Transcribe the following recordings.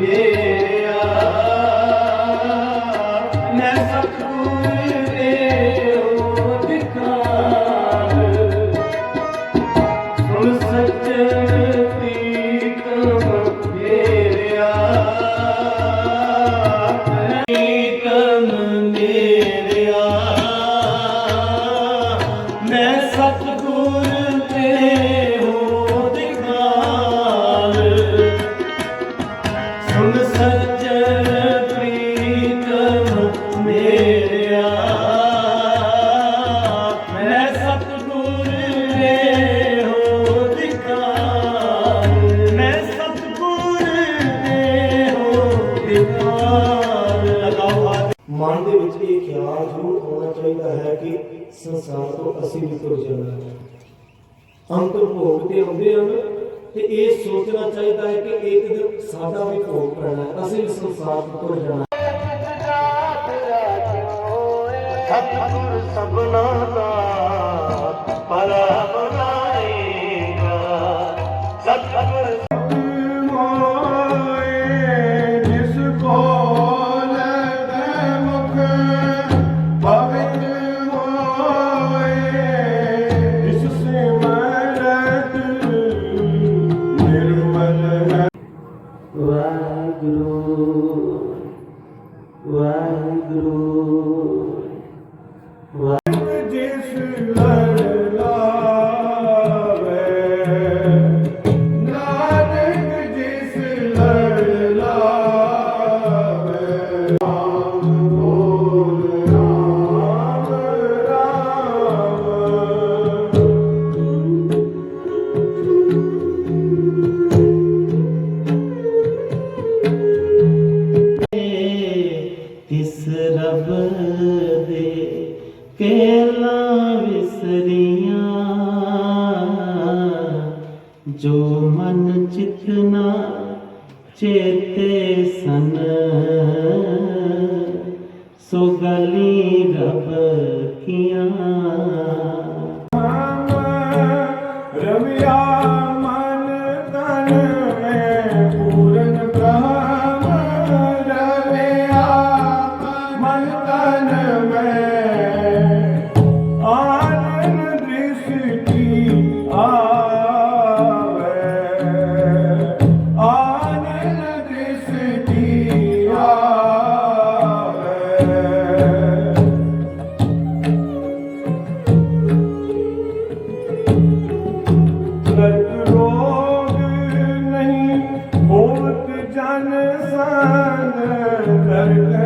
Yeah. ਮਨ ਦੇ ਵਿੱਚ ਇਹ ਖਿਆਲ ਜ਼ਰੂਰ ਹੋਣਾ ਚਾਹੀਦਾ ਹੈ ਕਿ ਸੰਸਾਰ ਤੋਂ ਅਸੀਂ ਵੀ ਜਾਣਾ ਹੈ। ਅੰਤ ਭੋਗ ਤੇ ਆਉਂਦੇ ਹਨ ਤੇ ਇਹ ਸੋਚਣਾ ਚਾਹੀਦਾ ਹੈ ਕਿ ਇੱਕ ਦਿਨ ਸਾਡਾ ਵੀ ਭੋਗ ਪੈਣਾ ਹੈ, ਅਸੀਂ ਸੰਸਾਰ ਤੋਂ ਤੁਰ ਜਾਣਾ ਸਤਿਗੁਰ ਸਭਨਾ ਦਾ ਪਰਾ ਵਿਸਰੀਆਂ ਜੋ ਮਨ ਚਿਤਨਾ ਚੇਤੇ ਸਨ।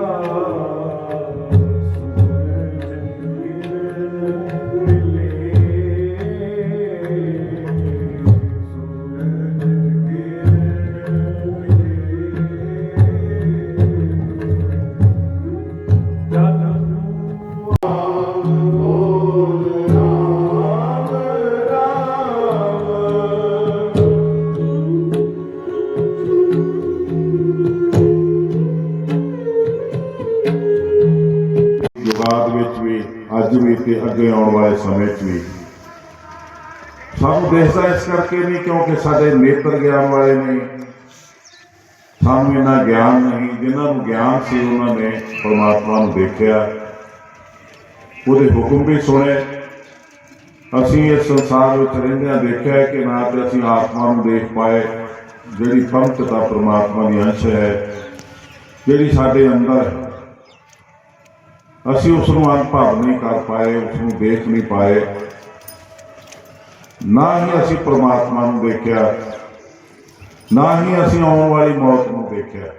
아. ਅੱਜ ਵੀ ਤੇ ਅੱਗੇ ਆਉਣ ਵਾਲੇ ਸਮੇਂ 'ਚ ਵੀ। ਸਾਨੂੰ ਦੇਸਦਾ ਇਸ ਕਰਕੇ ਨਹੀਂ ਕਿਉਂਕਿ ਸਾਡੇ ਨੇਤਰ ਗਿਆਨ ਵਾਲੇ ਨਹੀਂ ਸਾਨੂੰ ਇਹਨਾਂ ਗਿਆਨ ਨਹੀਂ, ਜਿਨ੍ਹਾਂ ਨੂੰ ਗਿਆਨ ਸੀ ਉਹਨਾਂ ਨੇ ਪਰਮਾਤਮਾ ਨੂੰ ਦੇਖਿਆ। ਉਹਦੇ ਹੁਕਮ ਵੀ ਸੁਣੇ। ਅਸੀਂ ਇਸ ਸੰਸਾਰ ਵਿੱਚ ਰਹਿੰਦਿਆਂ ਦੇਖਿਆ ਕਿ ਨਾ ਤੇ ਅਸੀਂ ਆਤਮਾ ਨੂੰ ਦੇਖ ਪਾਏ, ਜਿਹੜੀ ਪੰਥ ਦਾ ਪਰਮਾਤਮਾ ਦੀ ਅੰਸ਼ ਹੈ, ਜਿਹੜੀ ਸਾਡੇ ਅੰਦਰ ਹੈ ਅਸੀਂ ਉਸ ਨੂੰ ਅਨੁਭਵ ਨਹੀਂ ਕਰ ਪਾਏ, ਉਸ ਨੂੰ ਦੇਖ ਨਹੀਂ ਪਾਏ। ਨਾ ਹੀ ਅਸੀਂ ਪ੍ਰਮਾਤਮਾ ਨੂੰ ਦੇਖਿਆ ਨਾ ਹੀ ਅਸੀਂ ਆਉਣ ਵਾਲੀ ਮੌਤ ਨੂੰ ਦੇਖਿਆ